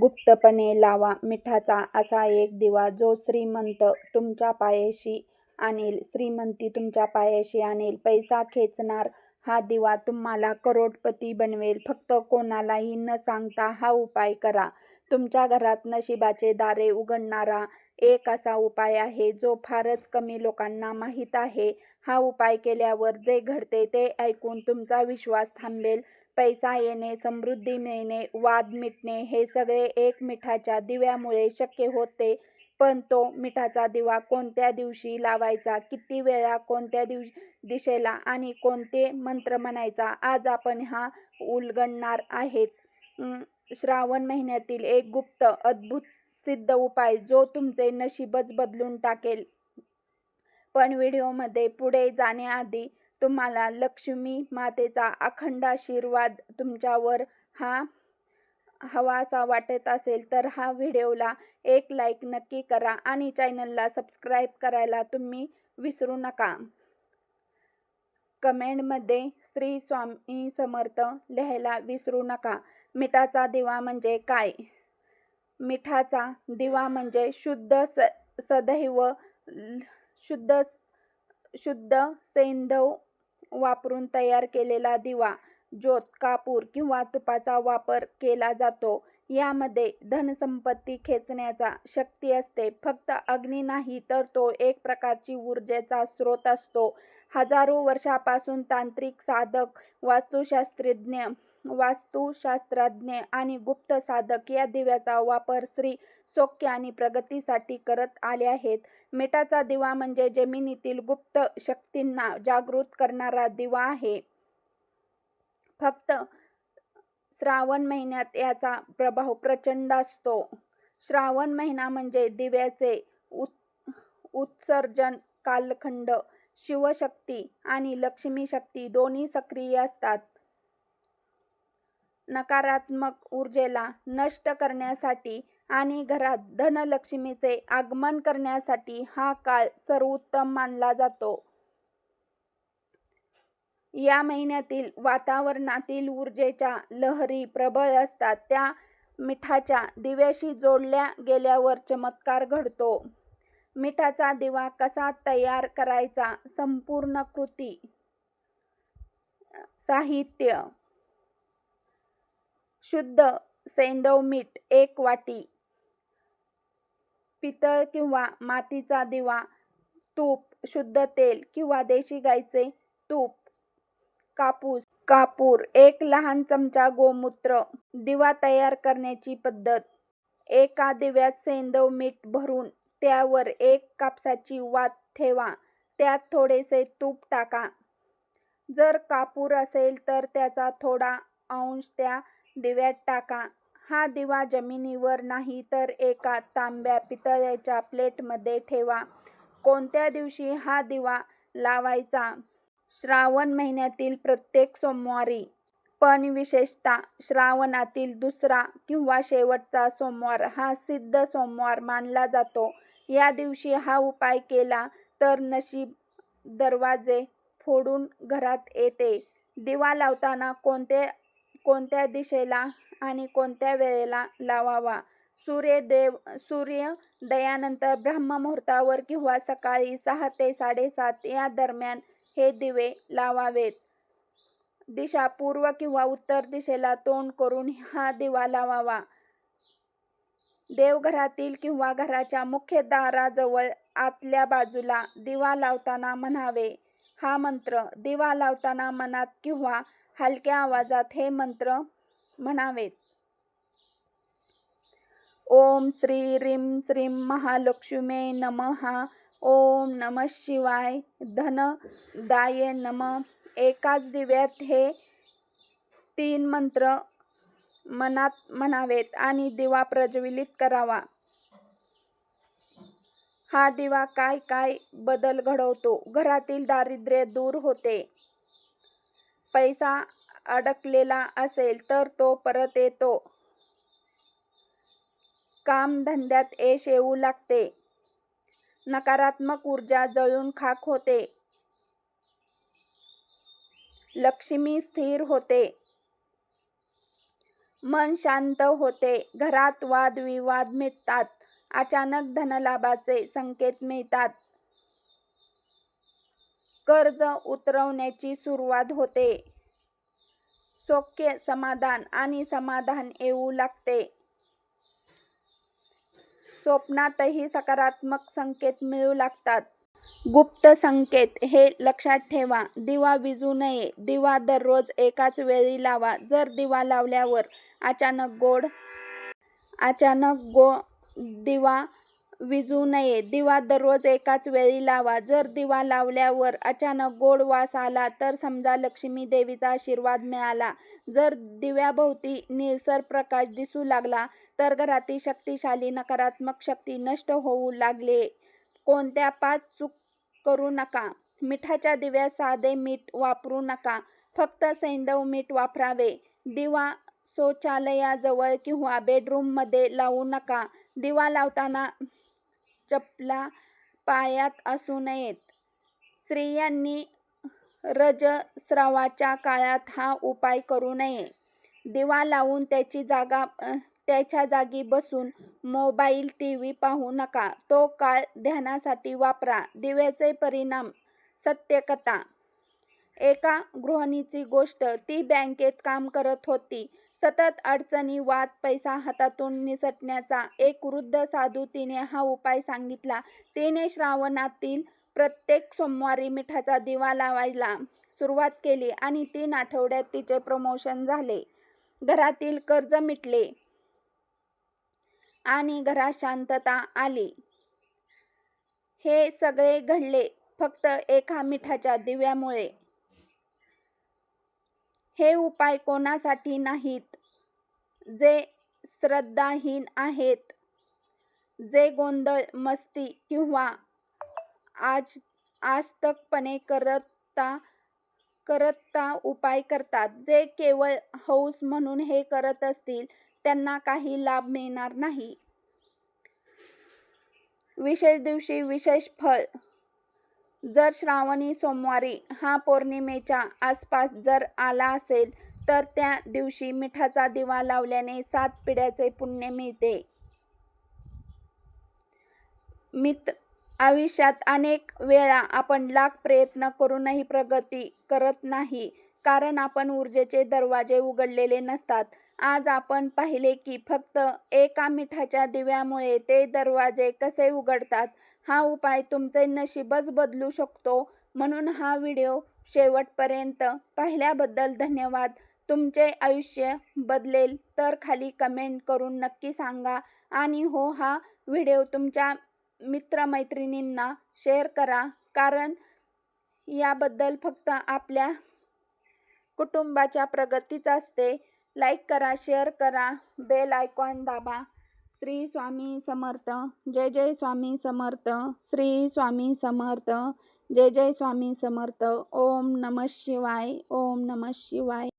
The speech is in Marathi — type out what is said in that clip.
गुप्तपणे लावा मिठाचा असा एक दिवा जो श्रीमंत तुमच्या पायाशी आणेल. श्रीमंती तुमच्या पायाशी आणेल. पैसा खेचणार हा दिवा तुम्हाला करोडपती बनवेल. फक्त कोणालाही न सांगता हा उपाय करा. तुमच्या घरात नशिबाचे दारे उघडणारा एक असा उपाय आहे जो फारच कमी लोकांना माहीत आहे. हा उपाय केल्यावर जे घडते ते ऐकून तुमचा विश्वास थांबेल. पैसा येणे समृद्धी मिळणे वाद मिटणे हे सगळे एक मिठाच्या दिव्यामुळे शक्य होते. पण तो मिठाचा दिवा कोणत्या दिवशी लावायचा किती वेळा कोणत्या दिव दिशेला आणि कोणते मंत्र म्हणायचा आज आपण हा उलगडणार आहेत. श्रावण महिन्यातील एक गुप्त अद्भुत सिद्ध उपाय जो तुमचे नशीबच बदलून टाकेल. पण व्हिडिओमध्ये पुढे जाण्याआधी तुम्हाला लक्ष्मी मातेचा अखंड आशीर्वाद तुमच्यावर हा हवासा वाटत असेल तर हा व्हिडिओला एक लाईक नक्की करा आणि चॅनलला सबस्क्राईब करायला तुम्ही विसरू नका. कमेंटमध्ये श्री स्वामी समर्थ लिहायला विसरू नका. मिठाचा दिवा म्हणजे काय? मिठाचा दिवा म्हणजे शुद्ध स सदैव शुद्ध शुद्ध सैंधव वापरून तयार केलेला दिवा ज्योत कापूर किंवा तुपाचा वापर केला जातो. यामध्ये धनसंपत्ती खेचण्याचा शक्ती असते. फक्त अग्नी नाही तर तो एक प्रकारची ऊर्जेचा स्रोत असतो. हजारो वर्षापासून तांत्रिक साधक वास्तुशास्त्रज्ञ वास्तुशास्त्रज्ञ आणि गुप्त साधक या दिव्याचा वापर श्री सौख्य आणि प्रगतीसाठी करत आले आहेत. मिठाचा दिवा म्हणजे जमिनीतील गुप्त शक्तींना जागृत करणारा दिवा आहे. फक्त श्रावण महिन्यात याचा प्रभाव प्रचंड असतो. श्रावण महिना म्हणजे दिव्याचे उत् उत्सर्जन कालखंड शिवशक्ती आणि लक्ष्मी शक्ती दोन्ही सक्रिय असतात. नकारात्मक ऊर्जेला नष्ट करण्यासाठी आणि घरात धनलक्ष्मीचे आगमन करण्यासाठी हा काळ सर्वोत्तम मानला जातो. या महिन्यातील वातावरणातील ऊर्जेच्या लहरी प्रबळ असतात. त्या मिठाच्या दिव्याशी जोडल्या गेल्यावर चमत्कार घडतो. मिठाचा दिवा कसा तयार करायचा? संपूर्ण कृती साहित्य शुद्ध सेंदव मीठ एक वाटी पितळ किंवा मातीचा दिवा तूप शुद्ध तेल किंवा देशी गाईचे तूप कापूस कापूर एक लहान चमचा गोमूत्र दिवा तयार करण्याची पद्धत. एका दिव्यात सेंदव मीठ भरून त्यावर एक कापसाची वात ठेवा त्यात थोडेसे तूप टाका. जर कापूर असेल तर त्याचा थोडा अंश त्या दिव्यात टाका. हा दिवा जमिनीवर नाही तर एका तांब्या पितळेच्या प्लेटमध्ये ठेवा. कोणत्या दिवशी हा दिवा लावायचा? श्रावण महिन्यातील प्रत्येक सोमवारी. पण विशेषतः श्रावणातील दुसरा किंवा शेवटचा सोमवार हा सिद्ध सोमवार मानला जातो. या दिवशी हा उपाय केला तर नशीब दरवाजे फोडून घरात येते. दिवा लावताना कोणते कोणत्या दिशेला आणि कोणत्या वेळेला लावावा? सूर्यदेव सूर्योदयानंतर ब्रह्ममुहूर्तावर किंवा सकाळी सहा ते साडेसात या दरम्यान हे दिवे लावावेत. दिशा पूर्व किंवा उत्तर दिशेला तोंड करून हा दिवा लावावा. देवघरातील किंवा घराच्या मुख्य दाराजवळ आतल्या बाजूला दिवा लावताना म्हणावे. हा मंत्र दिवा लावताना मनात किंवा हलक्या आवाजात हे मंत्र म्हणावेत. ओम श्री रीम श्रीम महालक्ष्मी नम. ओम नम शिवाय धन दाये नम. एकाच दिव्यात हे तीन मंत्र मनात म्हणावेत आणि दिवा प्रज्वलित करावा. हा दिवा काय काय बदल घडवतो? घरातील दारिद्र्य दूर होते. पैसा अडकलेला असेल तर तो परत येतो. कामधंद्यात यश येऊ लागते. नकारात्मक ऊर्जा जळून खाक होते. लक्ष्मी स्थिर होते. मन शांत होते. घरात वादविवाद मिटतात. अचानक धनलाभाचे संकेत मिळतात. कर्ज उतरवण्याची सुरुवात होते. सौख्य समाधान आणि समाधान येऊ लागते. स्वप्नातही सकारात्मक संकेत मिळू लागतात. गुप्त संकेत हे लक्षात ठेवा. दिवा विजू नये. दिवा दररोज एकाच वेळी लावा. जर दिवा लावल्यावर अचानक गोड अचानक गो दिवा विझू नये. दिवा दररोज एकाच वेळी लावा. जर दिवा लावल्यावर अचानक गोड वास आला तर समजा लक्ष्मी देवीचा आशीर्वाद मिळाला. जर दिव्याभोवती निळसर प्रकाश दिसू लागला तर घरातील शक्तिशाली नकारात्मक शक्ती नष्ट होऊ लागले. कोणत्या पाच चूक करू नका. मिठाच्या दिव्यात साधे मीठ वापरू नका. फक्त सैंधव मीठ वापरावे. दिवा शौचालयाजवळ किंवा बेडरूममध्ये लावू नका. दिवा लावताना चपला पायात असू नयेत. स्त्रियांनी रजस्रावाच्या काळात हा उपाय करू नये. दिवा लावून त्याची जागा त्याच्या जागी बसून मोबाईल टी व्ही पाहू नका. तो काळ ध्यानासाठी वापरा. दिव्याचे परिणाम सत्यकथा. एका गृहिणीची गोष्ट ती बँकेत काम करत होती. सतत अडचणी वाद पैसा हातातून निसटण्याचा एक वृद्ध साधू तिने हा उपाय सांगितला. तिने श्रावणातील प्रत्येक सोमवारी मिठाचा दिवा लावायला सुरुवात केली आणि तीन आठवड्यात तिचे प्रमोशन झाले. घरातील कर्ज मिटले आणि घरात शांतता आली. हे सगळे घडले फक्त एका मिठाच्या दिव्यामुळे. हे उपाय कोणासाठी नाहीत? जे श्रद्धाहीन आहेत. जे गोंधळ मस्ती किंवा आज आजतकपणे करता करता उपाय करतात. जे केवळ हौस म्हणून हे करत असतील त्यांना काही लाभ मिळणार नाही. विशेष दिवशी विशेष फळ जर श्रावणी सोमवारी हा पौर्णिमेच्या आसपास जर आला असेल तर त्या दिवशी मिठाचा दिवा लावल्याने सात पिढ्याचे पुण्य मिळते. मित्र आयुष्यात अनेक वेळा आपण लाख प्रयत्न करूनही प्रगती करत नाही कारण आपण ऊर्जेचे दरवाजे उघडलेले नसतात. आज आपण पाहिले की फक्त एका मिठाच्या दिव्यामुळे ते दरवाजे कसे उघडतात हा उपाय तुमचे नशीबच बदलू शकतो. म्हणून हा व्हिडिओ शेवटपर्यंत पाहिल्याबद्दल धन्यवाद. तुमचे आयुष्य बदलेल तर खाली कमेंट करून नक्की सांगा. आणि हो हा व्हिडिओ तुमच्या मित्रमैत्रिणींना शेअर करा. कारण याबद्दल फक्त आपल्या कुटुंबाच्या प्रगतीच असते. लाईक करा शेअर करा बेल आयकॉन दाबा. श्री स्वामी समर्थ जय जय स्वामी समर्थ श्री स्वामी समर्थ जय जय स्वामी समर्थ. ओम नम शिवाय ओम नम शिवाय.